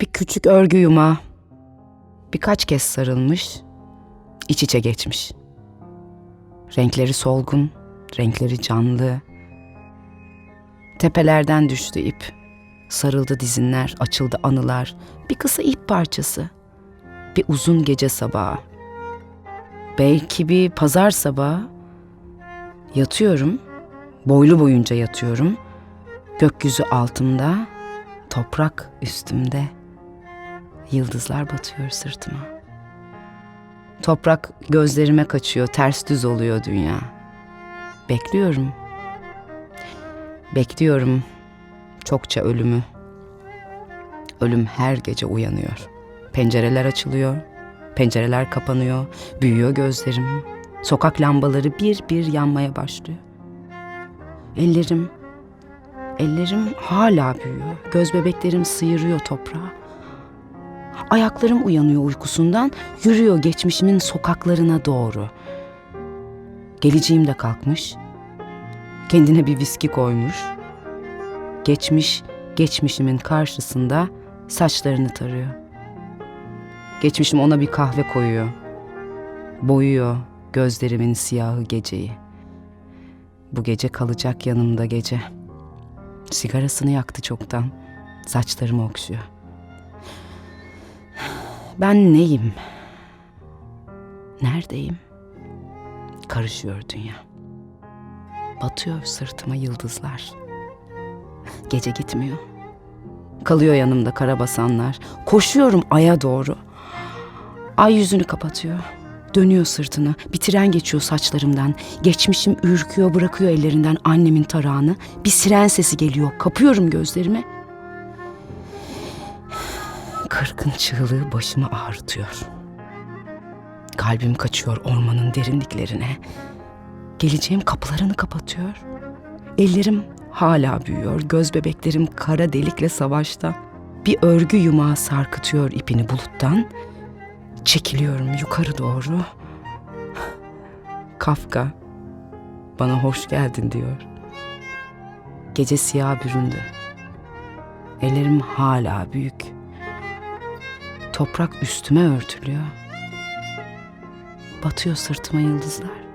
Bir küçük örgü yumağı. Birkaç kez sarılmış, iç içe geçmiş. Renkleri solgun, renkleri canlı. Tepelerden düştü ip. Sarıldı dizinler, açıldı anılar. Bir kısa ip parçası. Bir uzun gece sabahı. Belki bir pazar sabahı. Yatıyorum. Boylu boyunca yatıyorum. Gökyüzü altımda, toprak üstümde. Yıldızlar batıyor sırtıma. Toprak gözlerime kaçıyor, ters düz oluyor dünya. Bekliyorum. Bekliyorum çokça ölümü. Ölüm her gece uyanıyor. Pencereler açılıyor, pencereler kapanıyor, büyüyor gözlerim. Sokak lambaları bir bir yanmaya başlıyor. Ellerim, ellerim hala büyüyor. Göz bebeklerim sıyırıyor toprağa. Ayaklarım uyanıyor uykusundan, yürüyor geçmişimin sokaklarına doğru. Geleceğim de kalkmış, kendine bir viski koymuş. Geçmiş, geçmişimin karşısında saçlarını tarıyor. Geçmişim ona bir kahve koyuyor. Boyuyor gözlerimin siyahı geceyi. Bu gece kalacak yanımda gece. Sigarasını yaktı çoktan. Saçlarımı okşuyor. Ben neyim? Neredeyim? Karışıyor dünya. Batıyor sırtıma yıldızlar. Gece gitmiyor. Kalıyor yanımda karabasanlar. Koşuyorum aya doğru. Ay yüzünü kapatıyor. Dönüyor sırtını. Bir tren geçiyor saçlarımdan. Geçmişim ürküyor bırakıyor ellerinden annemin tarağını. Bir siren sesi geliyor. Kapıyorum gözlerimi. Kırkın çığlığı başımı ağrıtıyor. Kalbim kaçıyor ormanın derinliklerine. Geleceğim kapılarını kapatıyor. Ellerim hala büyüyor. Göz bebeklerim kara delikle savaşta. Bir örgü yumağı sarkıtıyor ipini buluttan. Çekiliyorum yukarı doğru. Kafka bana hoş geldin diyor. Gece siyah büründü. Ellerim hala büyük. Toprak üstüme örtülüyor. Batıyor sırtıma yıldızlar.